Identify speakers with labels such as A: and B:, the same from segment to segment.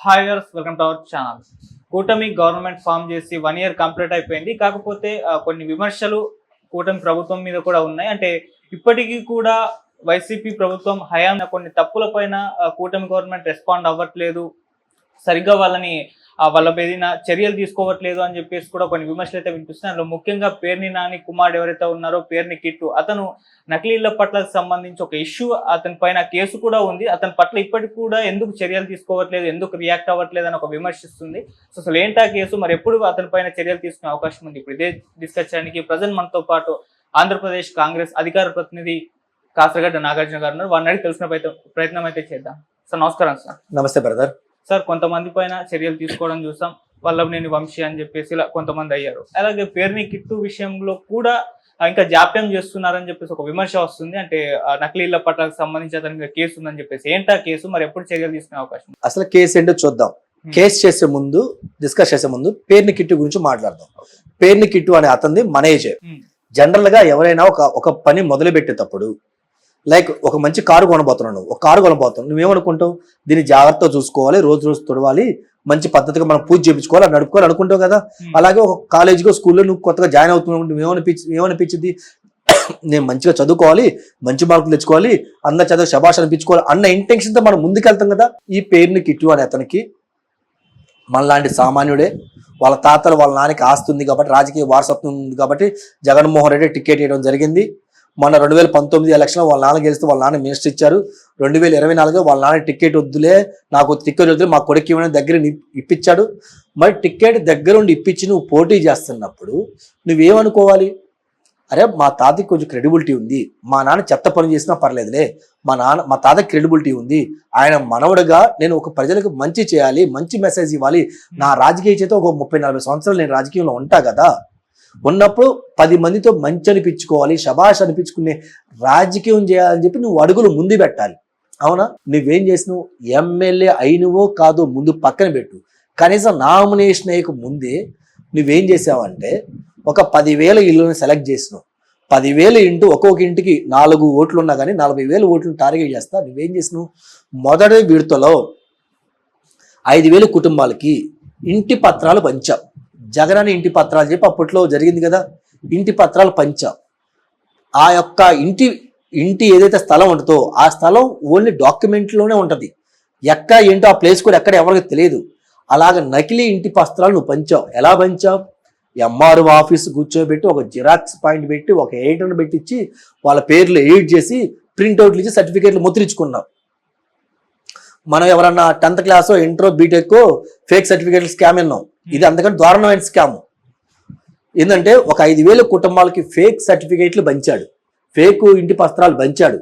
A: Hi girls welcome to our channel కూటమి government form చేసి one year complete అయిపోయింది. కాకపోతే కొన్ని విమర్శలు కూటమి ప్రభుత్వం మీద కూడా ఉన్నాయి. అంటే ఇప్పటికీ కూడా వైసీపీ ప్రభుత్వం హయాం కొన్ని తప్పుల పైన కూటమి గవర్నమెంట్ రెస్పాండ్ అవ్వట్లేదు. సరిగ్గా వాళ్ళని వాళ్ళ మీద చర్యలు తీసుకోవట్లేదు అని చెప్పేసి కూడా కొన్ని విమర్శలు అయితే వినిపిస్తున్నాయి. అందులో ముఖ్యంగా పేర్ని నాని కుమార్ ఎవరైతే ఉన్నారో పేర్ని కిట్టు అతను నకిలీల పట్ల సంబంధించి ఒక ఇష్యూ అతని పైన కేసు కూడా ఉంది. అతని పట్ల ఇప్పటికి కూడా ఎందుకు చర్యలు తీసుకోవట్లేదు ఎందుకు రియాక్ట్ అవ్వట్లేదు అని ఒక విమర్శిస్తుంది. సో అసలు ఏంటా కేసు? మరి ఎప్పుడు అతని పైన చర్యలు తీసుకునే అవకాశం ఉంది? ఇప్పుడు ఇదే డిస్కస్ చేయడానికి ప్రజెంట్ మనతో పాటు ఆంధ్రప్రదేశ్ కాంగ్రెస్ అధికార ప్రతినిధి కాసరగడ్డ నాగార్జున గారు ఉన్నారు. వారిని తెలిసిన ప్రయత్నం అయితే చేద్దాం. సార్ నమస్కారం సార్.
B: నమస్తే బ్రదర్
A: సార్ కొంతమంది పైన చర్యలు తీసుకోవడం చూసాం. వల్లభనేని వంశీ అని చెప్పేసి ఇలా కొంతమంది అయ్యారు. అలాగే పేరుని కిట్టు విషయంలో కూడా ఇంకా జాప్యం చేస్తున్నారని చెప్పేసి ఒక విమర్శ వస్తుంది. అంటే నకిలీల పట్ల సంబంధించి అతని మీద కేసు ఉందని చెప్పేసి. ఏంటా కేసు? మరి ఎప్పుడు చర్యలు తీసుకునే అవకాశం?
B: అసలు కేసు ఏంటో చూద్దాం. కేసు చేసే ముందు డిస్కస్ చేసే ముందు పేర్ని కిట్టు గురించి మాట్లాడదాం. పేర్ని కిట్టు అనే అతనిది మనేజ్. జనరల్గా ఎవరైనా ఒక ఒక పని మొదలు పెట్టేటప్పుడు లైక్ ఒక మంచి కారు కొనబోతున్నావు నువ్వు. ఒక కారు కొనబోతున్నావు. నువ్వేమనుకుంటావు? దీన్ని జాగ్రత్తగా చూసుకోవాలి రోజు రోజు తుడవాలి మంచి పద్ధతిగా మనం పూజ చేయించుకోవాలి నడుపుకోవాలి అనుకుంటావు కదా. అలాగే ఒక కాలేజీకో స్కూల్లో నువ్వు కొత్తగా జాయిన్ అవుతున్నావు నువ్వేమనిపించి ఏమనిపించింది నేను మంచిగా చదువుకోవాలి మంచి మార్కులు తెచ్చుకోవాలి అన్న చదువు శబాష్ అనిపించుకోవాలి అన్న ఇంటెన్షన్తో మనం ముందుకెళ్తాం కదా? ఈ పేరుని కిట్టు అనే అతనికి. మనలాంటి సామాన్యుడే. వాళ్ళ తాతలు వాళ్ళ నాన్నకి ఆస్తి ఉంది కాబట్టి రాజకీయ వారసత్వం ఉంది కాబట్టి జగన్మోహన్ రెడ్డి టికెట్ ఇవ్వడం జరిగింది. మొన్న రెండు వేల పంతొమ్మిది ఎలక్షన్ వాళ్ళ నాన్న గెలిస్తే వాళ్ళ నాన్న మినిస్టర్ ఇచ్చారు. రెండు వేల ఇరవై నాలుగు వాళ్ళ నాన్న టికెట్ వద్దులే నాకు టికెట్ వద్దులే మా కొడుకు ఇవ్వడం దగ్గర ని- ఇప్పించాడు. మరి టికెట్ దగ్గర ఉండి ఇప్పించి నువ్వు పోటీ చేస్తున్నప్పుడు నువ్వేమనుకోవాలి? అరే మా తాతకి కొంచెం క్రెడిబిలిటీ ఉంది. మా నాన్న చెత్త పని చేసినా పర్లేదులే. మా నాన్న మా తాతకి క్రెడిబిలిటీ ఉంది. ఆయన మనవడుగా నేను ఒక ప్రజలకు మంచి చేయాలి మంచి మెసేజ్ ఇవ్వాలి. నా రాజకీయ చేత ఒక ముప్పై నలభై సంవత్సరాలు నేను రాజకీయంలో ఉంటా కదా. ఉన్నప్పుడు పది మందితో మంచి అనిపించుకోవాలి శబాష్ అనిపించుకునే రాజకీయం చేయాలని చెప్పి నువ్వు అడుగులు ముందు పెట్టాలి. అవునా? నువ్వేం చేసినావు? ఎమ్మెల్యే అయినవో కాదో ముందు పక్కన పెట్టు. కనీసం నామినేషన్ అయ్యక ముందే నువ్వేం చేసావంటే ఒక పదివేల ఇల్లుని సెలెక్ట్ చేసినావు. పదివేలు ఇంటూ ఒక్కొక్క ఇంటికి నాలుగు ఓట్లు ఉన్నా కానీ నలభై వేల ఓట్లను టార్గెట్ చేస్తా. నువ్వేం చేసినావు? మొదటి విడతలో ఐదు వేల కుటుంబాలకి ఇంటి పత్రాలు పంచాం జగనని ఇంటి పత్రాలు చెప్పి అప్పట్లో జరిగింది కదా. ఇంటి పత్రాలు పంచాం. ఆ యొక్క ఇంటి ఇంటి ఏదైతే స్థలం ఉంటుందో ఆ స్థలం ఓన్లీ డాక్యుమెంట్లోనే ఉంటుంది. ఎక్కడ ఏంటో ఆ ప్లేస్ కూడా ఎక్కడ ఎవరికి తెలియదు. అలాగ నకిలీ ఇంటి పత్రాలు నువ్వు పంచావు. ఎలా పంచావు? ఎంఆర్ఓ ఆఫీస్ కూర్చోబెట్టి ఒక జిరాక్స్ పాయింట్ పెట్టి ఒక ఎయిటర్ని పెట్టించి వాళ్ళ పేర్లు ఎయిట్ చేసి ప్రింట్అవుట్లు ఇచ్చి సర్టిఫికేట్లు ముద్రించుకున్నావు. మనం ఎవరన్నా tenth class inter BTech fake సర్టిఫికేట్లు స్కామ్ విన్నాం ఇది అందుకని దారుణమైన స్కామ్ ఏంటంటే ఒక ఐదు వేల కుటుంబాలకి ఫేక్ సర్టిఫికేట్లు పంచాడు. ఫేక్ ఇంటి పత్రాలు పంచాడు.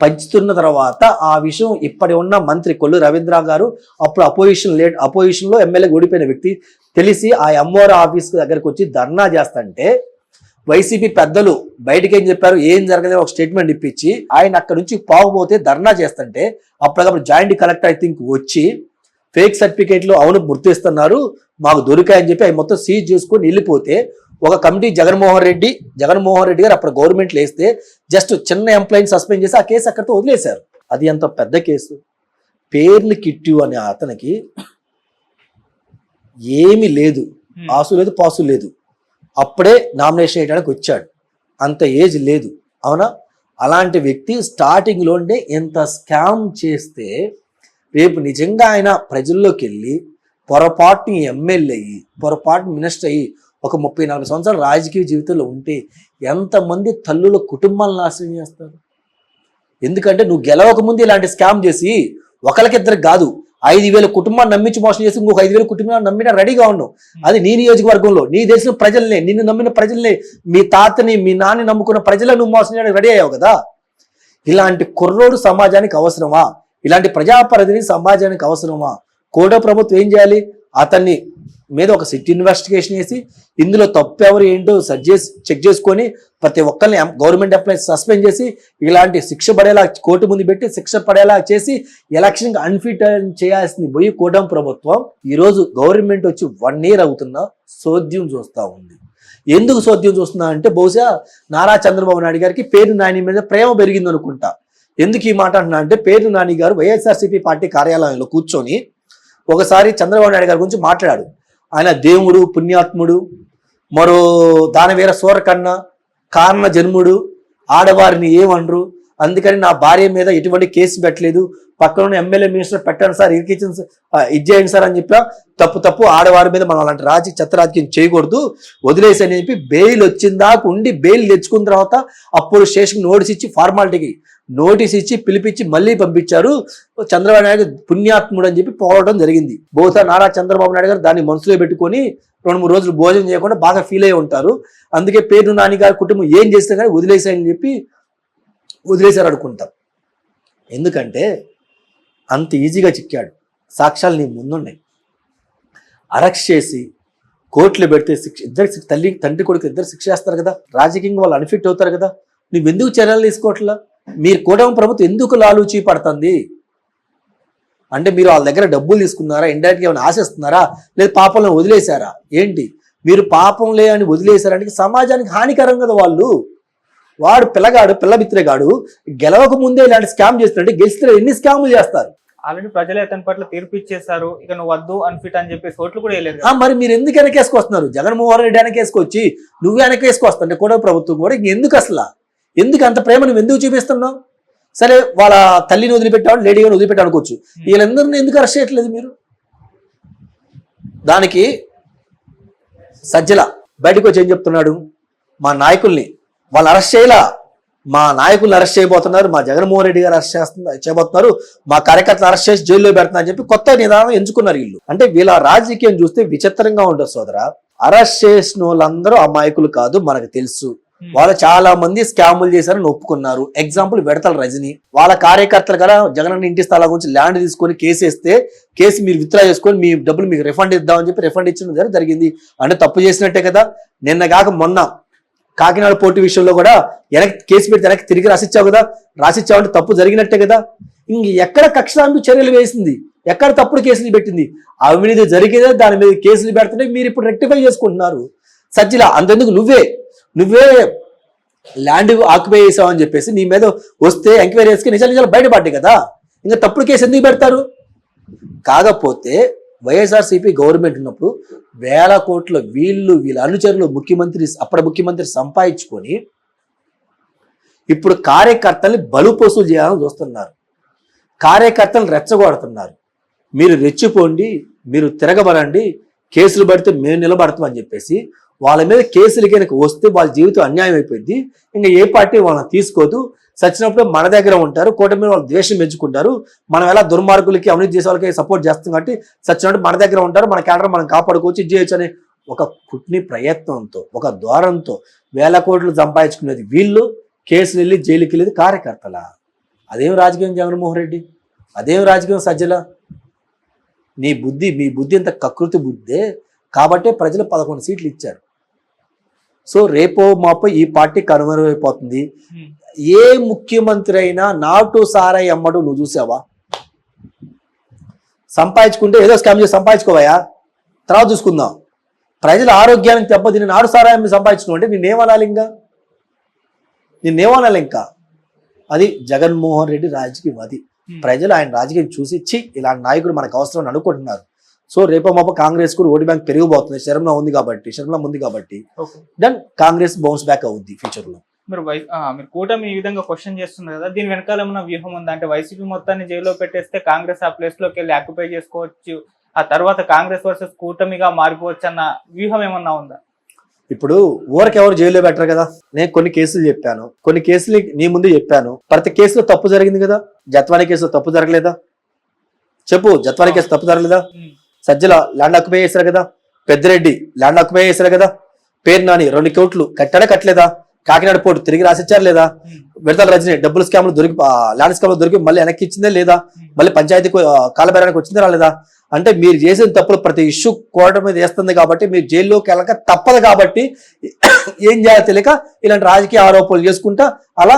B: పంచుతున్న తర్వాత ఆ విషయం ఇప్పటి ఉన్న మంత్రి కొల్లు రవీంద్ర గారు అప్పుడు అపోజిషన్ లేట్ అపోజిషన్లో ఎమ్మెల్యే ఓడిపోయిన వ్యక్తి తెలిసి ఆ ఎంఓఆర్ ఆఫీస్ దగ్గరకు వచ్చి ధర్నా చేస్తంటే వైసీపీ పెద్దలు బయటకి ఏం చెప్పారు ఏం జరగలేదు ఒక స్టేట్మెంట్ ఇప్పించి ఆయన అక్కడ నుంచి పావుపోతే ధర్నా చేస్తుంటే అప్పటికప్పుడు జాయింట్ కలెక్టర్ ఐ థింక్ వచ్చి ఫేక్ సర్టిఫికేట్లు అవును గుర్తిస్తున్నారు మాకు దొరికాయని చెప్పి అవి మొత్తం సీజ్ చేసుకొని వెళ్ళిపోతే ఒక కమిటీ జగన్మోహన్ రెడ్డి జగన్మోహన్ రెడ్డి గారు అప్పుడు గవర్నమెంట్ వేస్తే జస్ట్ చిన్న ఎంప్లాయీని సస్పెండ్ చేసి ఆ కేసు అక్కడితో వదిలేశారు. అది ఎంత పెద్ద కేసు. పేర్లు కిట్టు అనే అతనికి ఏమీ లేదు.
A: Hmm.
B: ఆసు లేదు పాసు లేదు. అప్పుడే నామినేషన్ వేయడానికి వచ్చాడు. అంత ఏజ్ లేదు. అవునా? అలాంటి వ్యక్తి స్టార్టింగ్లోనే ఎంత స్కామ్ చేస్తే రేపు నిజంగా ఆయన ప్రజల్లోకి వెళ్ళి పొరపాటుని ఎమ్మెల్యే అయ్యి పొరపాటు మినిస్టర్ అయ్యి ఒక ముప్పై నలభై సంవత్సరాల రాజకీయ జీవితంలో ఉంటే ఎంతమంది తల్లుల కుటుంబాలను నాశనం చేస్తారు? ఎందుకంటే నువ్వు గెలవక ముందు ఇలాంటి స్కామ్ చేసి ఒకరికిద్దరికి కాదు ఐదు వేల కుటుంబాన్ని నమ్మించి మోసం చేసి ఇంకొక ఐదు వేల కుటుంబాన్ని నమ్మినా రెడీగా ఉన్నావు. అది నీ నియోజకవర్గంలో నీ దేశం ప్రజల్నే నిన్ను నమ్మిన ప్రజల్ని మీ తాతని మీ నాన్ని నమ్ముకున్న ప్రజలను నువ్వు మోసం చేయడానికి రెడీ అయ్యావు కదా? ఇలాంటి కుర్రోడు సమాజానికి అవసరమా? ఇలాంటి ప్రజాప్రతినిధి సమాజానికి అవసరమా? కోట ప్రభుత్వం ఏం చేయాలి? అతన్ని మీద ఒక సిట్ ఇన్వెస్టిగేషన్ చేసి ఇందులో తప్పు ఎవరు ఏంటో సెర్చ్ చేసి చెక్ చేసుకొని ప్రతి ఒక్కరిని గవర్నమెంట్ ఎంప్లాయీ సస్పెండ్ చేసి ఇలాంటి శిక్ష పడేలా కోర్టు ముందు పెట్టి శిక్ష పడేలా చేసి ఎలక్షన్కి అన్ఫిట్ చేయాల్సింది పోయి కూటమి ప్రభుత్వం. ఈరోజు గవర్నమెంట్ వచ్చి వన్ ఇయర్ అవుతున్న సోద్యం చూస్తూ ఉంది. ఎందుకు సోద్యం చూస్తున్నా అంటే బహుశా నారా చంద్రబాబు నాయుడు గారికి పేరు నాని మీద ప్రేమ పెరిగింది అనుకుంటా ఎందుకు ఈ మాట అంటున్నా అంటే పేరు నాని గారు వైఎస్ఆర్సీపీ పార్టీ కార్యాలయంలో కూర్చొని ఒకసారి చంద్రబాబు నాయుడు గారి గురించి మాట్లాడాడు ఆయన దేవుడు పుణ్యాత్ముడు మరో దానవీర సూరకన్న కారణ జన్ముడు ఆడవారిని ఏమనరు అందుకని నా భార్య మీద ఎటువంటి కేసు పెట్టలేదు. పక్కన ఉన్న ఎమ్మెల్యే మినిస్టర్ పెట్టండి సార్ ఇరికించండి సార్ ఇది చేయండి సార్ అని చెప్పా తప్పు తప్పు ఆడవారి మీద మనం అలాంటి రాజీ చెత్త రాజకీయం చేయకూడదు. వదిలేసి అని చెప్పి బెయిల్ వచ్చిందాక ఉండి బెయిల్ తెచ్చుకున్న తర్వాత అప్పుడు స్టేషన్కి నోటీస్ ఇచ్చి ఫార్మాలిటీకి నోటీస్ ఇచ్చి పిలిపించి మళ్ళీ పంపించారు. చంద్రబాబు నాయుడు పుణ్యాత్ముడు అని చెప్పి పోవడం జరిగింది. బహుశా నారా చంద్రబాబు నాయుడు గారు దాన్ని మనసులో పెట్టుకొని రెండు మూడు రోజులు భోజనం చేయకుండా బాగా ఫీల్ అయి ఉంటారు. అందుకే పేరు నాని గారి కుటుంబం ఏం చేస్తే కానీ వదిలేసాయని చెప్పి వదిలేశారు అనుకుంటాం ఎందుకంటే అంత ఈజీగా చిక్కాడు. సాక్ష్యాలు నీ ముందున్నాయి. అరెస్ట్ చేసి కోర్టులో పెడితే శిక్ష ఇద్దరు తల్లి తండ్రి కొడుకు ఇద్దరు శిక్ష చేస్తారు కదా? రాజకీయంగా వాళ్ళు అన్ఫిట్ అవుతారు కదా? నువ్వు ఎందుకు చర్యలు తీసుకోవట్లా? మీరు కూటమి ప్రభుత్వం ఎందుకు లాలూచి పడుతుంది అంటే మీరు వాళ్ళ దగ్గర డబ్బులు తీసుకున్నారా? ఇండైరెక్ట్గా ఏమైనా ఆశిస్తున్నారా? లేదా పాపంలో వదిలేశారా? ఏంటి? మీరు పాపంలే అని వదిలేశారంటే సమాజానికి హానికరం కదా వాళ్ళు. వాడు పిల్లగాడు పిల్ల మిత్రగాడు గెలవక ముందే ఇలాంటి స్కామ్ చేస్తుంటే గెలిస్తే ఎన్ని స్కాములు చేస్తారు?
A: ఆల్రెడీ ప్రజలు అతని పట్ల తీర్పు ఇచ్చేసారు ఇక నువ్వు వద్దు అన్ఫిట్ అని చెప్పేసి ఓట్లు కూడా వేయలేదు
B: ఆ, మరి మీరు ఎందుకు వెనకేసుకొస్తున్నారు? జగన్మోహన్ రెడ్డి వెనకేసుకొచ్చి నువ్వు వెనకేసుకొస్తుంటే కూడా ప్రభుత్వం కూడా ఇంక ఎందుకు అసలు? ఎందుకు అంత ప్రేమ నువ్వు ఎందుకు చూపిస్తున్నావు? సరే వాళ్ళ తల్లిని వదిలిపెట్టావు లేడీని వదిలిపెట్టావు అనుకోవచ్చు. వీళ్ళందరిని ఎందుకు అరెస్ట్ చేయట్లేదు మీరు? దానికి సజ్జల బయటకు వచ్చి ఏం చెప్తున్నాడు? మా నాయకుల్ని వాళ్ళు అరెస్ట్ చేయలా. మా నాయకుల్ని అరెస్ట్ చేయబోతున్నారు మా జగన్మోహన్ రెడ్డి గారు అరెస్ట్ చేస్తున్నారు చేయబోతున్నారు మా కార్యకర్తలు అరెస్ట్ చేసి జైల్లో పెడుతున్నారు అని చెప్పి కొత్త నిదానం ఎంచుకున్నారు వీళ్ళు. అంటే వీళ్ళ రాజకీయం చూస్తే విచిత్రంగా ఉంటుంది సోదర. అరెస్ట్ చేసిన వాళ్ళందరూ అమాయకులు కాదు మనకు తెలుసు. వాళ్ళు చాలా మంది స్కాములు చేశారని ఒప్పుకున్నారు. ఎగ్జాంపుల్ విడతల రజని. వాళ్ళ కార్యకర్తలు కదా జగన్ ఇంటి స్థలాల గురించి ల్యాండ్ తీసుకొని కేసు వేస్తే కేసు మీరు విత్డ్రా చేసుకొని మీ డబ్బులు మీకు రిఫండ్ ఇద్దామని చెప్పి రిఫండ్ ఇచ్చిన జరిగింది. అంటే తప్పు చేసినట్టే కదా. నిన్న కాక మొన్న కాకినాడ పోటీ విషయంలో కూడా వెనక్కి కేసు పెడితే వెనక్కి తిరిగి రాసిచ్చావు కదా? రాసిచ్చావు అంటే తప్పు జరిగినట్టే కదా? ఇంక ఎక్కడ కక్షలాంపి చర్యలు వేసింది? ఎక్కడ తప్పుడు కేసులు పెట్టింది? అవినీతి జరిగేదే దాని మీద కేసులు పెడుతుంటే మీరు ఇప్పుడు రెక్టిఫై చేసుకుంటున్నారు. సజ్జిల అంతెందుకు నువ్వే? నువ్వే ల్యాండ్ ఆక్యుపై చేసావు అని చెప్పేసి నీ మీద వస్తే ఎంక్వైరీ చేసుకుని నిజాలు నిజాలు బయటపడ్డాయి కదా? ఇంకా తప్పుడు కేసు ఎందుకు పెడతారు? కాకపోతే వైఎస్ఆర్సీపీ గవర్నమెంట్ ఉన్నప్పుడు వేల కోట్ల వీళ్ళు వీళ్ళ అనుచరులు ముఖ్యమంత్రి అప్పటి ముఖ్యమంత్రి సంపాదించుకొని ఇప్పుడు కార్యకర్తల్ని బలుపోసులు చేయాలని చూస్తున్నారు. కార్యకర్తలు రెచ్చగొడుతున్నారు. మీరు రెచ్చిపోండి మీరు తిరగబడండి కేసులు పడితే మేము నిలబడతామని చెప్పేసి వాళ్ళ మీద కేసులు కనుక వస్తే వాళ్ళ జీవితం అన్యాయం అయిపోయింది ఇంకా ఏ పార్టీ వాళ్ళని తీసుకోదు చచ్చినప్పుడు మన దగ్గర ఉంటారు కూటమి మీద వాళ్ళు ద్వేషం పెంచుకుంటారు. మనం ఎలా దుర్మార్గులకి అవినీతి చేసే వాళ్ళకి సపోర్ట్ చేస్తాం కాబట్టి చచ్చినప్పుడు మన దగ్గర ఉంటారు మన క్యాడర్ మనం కాపాడుకోవచ్చు ఇది చేయొచ్చు అనే ఒక కుట్ని ప్రయత్నంతో ఒక ద్వారంతో వేల కోట్లు సంపాదించుకునేది వీళ్ళు కేసులు వెళ్ళి జైలుకి వెళ్ళేది కార్యకర్తల. అదేం రాజకీయం జగన్మోహన్ రెడ్డి? అదేం రాజకీయం సజ్జల? నీ బుద్ధి మీ బుద్ధి ఇంత కకృతి బుద్ధే కాబట్టే ప్రజలు పదకొండు సీట్లు ఇచ్చారు. సో రేపో మాపో ఈ పార్టీ కనుమరుగైపోతుంది.
A: ఉమ్.
B: ఏ ముఖ్యమంత్రి అయినా నాటు సారాయి అమ్మడు నువ్వు చూసావా? సంపాదించుకుంటే ఏదో స్కామ్ చేసి సంపాదించుకోవయా తర్వాత చూసుకుందాం. ప్రజల ఆరోగ్యానికి దెబ్బతిని నాటు సారాయి సంపాదించుకున్నావు అంటే నేనేమనాలి ఇంకా? నిన్నేమనాలి ఇంకా? అది జగన్మోహన్ రెడ్డి రాజకీయం అది
A: Hmm.
B: ప్రజలు ఆయన రాజకీయం చూసి చి ఇలాంటి నాయకుడు మనకు అవసరం అని అనుకుంటున్నారు. సో రేపో మాప కాంగ్రెస్ కూడా ఓటు బ్యాంక్ పెరిగిపోతుంది. శర్మల ఉంది కాబట్టి శర్మల ఉంది కాబట్టి. దెన్ కాంగ్రెస్ బౌన్స్ బ్యాక్ అవుద్ది ఫ్యూచర్లో.
A: మీరు మీరు కూటమి ఈ విధంగా క్వశ్చన్ చేస్తున్నారు కదా దీని వెనకాల ఏమైనా వ్యూహం ఉందా? అంటే వైసీపీ మొత్తాన్ని జైల్లో పెట్టేస్తే కాంగ్రెస్ ఆ ప్లేస్లోకి వెళ్ళి ఆక్యుపై చేసుకోవచ్చు. ఆ తర్వాత కాంగ్రెస్ వర్సెస్ కూటమిగా మారిపోవచ్చు అన్న వ్యూహం ఏమన్నా ఉందా?
B: ఇప్పుడు ఎవరు జైల్లో పెట్టరు కదా. నేను కొన్ని కేసులు చెప్పాను. కొన్ని కేసులు నీ ముందు చెప్పాను. ప్రతి కేసులో తప్పు జరిగింది కదా. జత్వాని కేసులో తప్పు జరగలేదా? చెప్పు జత్వాని కేసు తప్పు జరగలేదా. సజ్జల ల్యాండ్ అక్యుపై చేశారు కదా? పెద్దిరెడ్డి ల్యాండ్ అక్యుపై చేశారు కదా? పేరు నాని రెండు కోట్లు కట్టాడా కట్టలేదా? కాకినాడ పోర్టు తిరిగి రాసిచ్చారు లేదా? విడతల రజని డబ్బులు స్కామ్లు దొరికి ల్యాండ్ స్కామ్లు దొరికి మళ్ళీ వెనక్కి ఇచ్చిందే లేదా? మళ్ళీ పంచాయతీ కాలబేరానికి వచ్చిందా రాలేదా? అంటే మీరు చేసిన తప్పులు ప్రతి ఇష్యూ కోట మీద వేస్తుంది కాబట్టి మీరు జైల్లోకి వెళ్ళక తప్పదు కాబట్టి ఏం చేయాలో తెలియక ఇలాంటి రాజకీయ ఆరోపణలు చేసుకుంటా అలా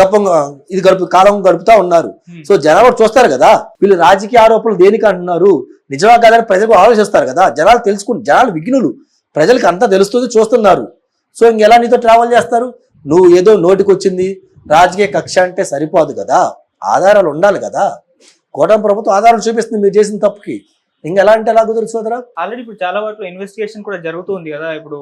B: గొప్పంగా ఇది గడుపు కాలం గడుపుతా ఉన్నారు.
A: Hmm.
B: సో జనాలు చూస్తారు కదా వీళ్ళు రాజకీయ ఆరోపణలు దేనికి అంటున్నారు? నిజమా కాదని ప్రజలు ఆలోచిస్తారు కదా. జనాలు తెలుసుకుని జనాలు విఘ్నులు ప్రజలకు అంతా తెలుస్తుంది చూస్తున్నారు. సో ఇంకెలా నీతో ట్రావెల్ చేస్తారు? నువ్వు ఏదో నోటికి వచ్చింది రాజకీయ కక్ష అంటే సరిపోదు కదా. ఆధారాలు ఉండాలి కదా. కూటమి ప్రభుత్వం ఆధారం చూపిస్తుంది మీరు చేసిన తప్పుకి. ఇంకా ఎలా అంటే ఎలా కుదురు సోదరా?
A: ఆల్రెడీ ఇప్పుడు చాలా వాటిలో ఇన్వెస్టిగేషన్ కూడా జరుగుతుంది కదా. ఇప్పుడు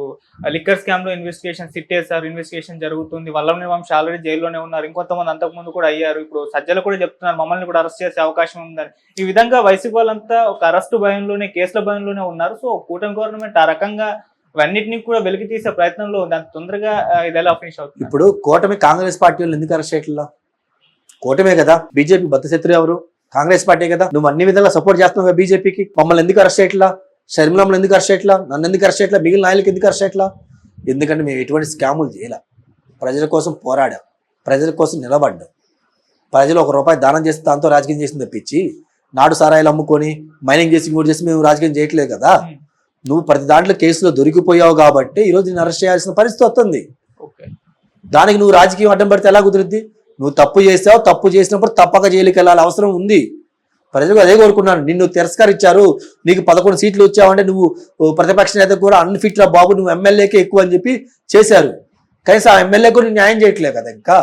A: లిక్కర్ స్కామ్లో ఇన్వెస్టిగేషన్ సిట్ ఇన్వెస్టిగేషన్ జరుగుతుంది. వల్లం వంశీ ఆల్రెడీ జైల్లోనే ఉన్నారు. ఇంకొంతమంది అంతకు ముందు కూడా అయ్యారు. ఇప్పుడు సజ్జలు కూడా చెప్తున్నారు మమ్మల్ని కూడా అరెస్ట్ చేసే అవకాశం ఉందని. ఈ విధంగా వైసీపీ వాళ్ళంతా ఒక అరెస్ట్ భయంలోనే కేసుల భయంలోనే ఉన్నారు. సో కూటమి గవర్నమెంట్ ఆ రకంగా ఇవన్నిటిని కూడా వెలికి తీసే ప్రయత్నంలో ఉంది. అంత తొందరగా ఇది ఎలా ఫినిష్ అవుతుంది?
B: ఇప్పుడు కూటమి కాంగ్రెస్ పార్టీ వాళ్ళు ఎందుకు అరెస్ట్ చేయట్లా? కూటమే కదా. బీజేపీ బద్దశత్రు ఎవరు? కాంగ్రెస్ పార్టీ కదా. నువ్వు అన్ని విధాలా సపోర్ట్ చేస్తున్నావు బీజేపీకి. మమ్మల్ని ఎందుకు అరెస్ట్ చేయట్లా? షర్మిలమ్మలు ఎందుకు అరెస్ట్ చేయట్లా? నన్ను ఎందుకు అరెస్ట్ చేయట్లా? మిగిలిన నాయకులకు ఎందుకు అరెస్ట్ చేయట్లా? ఎందుకంటే మేము ఎటువంటి స్కాములు చేయలే. ప్రజల కోసం పోరాడాం. ప్రజల కోసం నిలబడ్డాం. ప్రజలు ఒక రూపాయి దానం చేసి దాంతో రాజకీయం చేసింది తప్పించి నాడు సారాయిలు అమ్ముకొని మైనింగ్ చేసి ఇంకోటి చేసి మేము రాజకీయం చేయట్లేదు కదా.
A: Hmm.
B: నువ్వు ప్రతి దాంట్లో కేసులో దొరికిపోయావు కాబట్టి ఈరోజు నేను అరెస్ట్ చేయాల్సిన పరిస్థితి వస్తుంది. దానికి నువ్వు రాజకీయం అడ్డం పెడితే ఎలా కుదురుద్ది? నువ్వు తప్పు చేసావు తప్పు చేసినప్పుడు తప్పక జైలుకి వెళ్ళాలి. అవసరం ఉంది. ప్రజలు అదే కోరుకున్నాను నిన్ను తిరస్కరించారు. నీకు పదకొండు సీట్లు వచ్చావంటే నువ్వు ప్రతిపక్ష నేత కూడా అన్ఫిట్ రా బాబు నువ్వు ఎమ్మెల్యేకే ఎక్కువ అని చెప్పి చేశారు. కనీసం ఆ ఎమ్మెల్యే కూడా న్యాయం చేయట్లేదు కదా ఇంకా?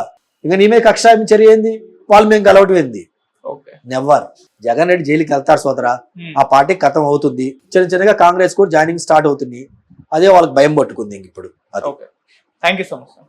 B: ఇంకా నీ మీద కక్ష చర్య ఏంది? వాళ్ళు మేము కలవటం ఏంది?
A: ఓకే.
B: నెవ్వర్. జగన్ రెడ్డి జైలుకి వెళ్తాడు సోదరా. ఆ పార్టీ కథం అవుతుంది. చిన్న చిన్నగా కాంగ్రెస్ కూడా జాయినింగ్ స్టార్ట్ అవుతుంది. అదే వాళ్ళకి భయం పట్టుకుంది ఇంక ఇప్పుడు.
A: Thank you so much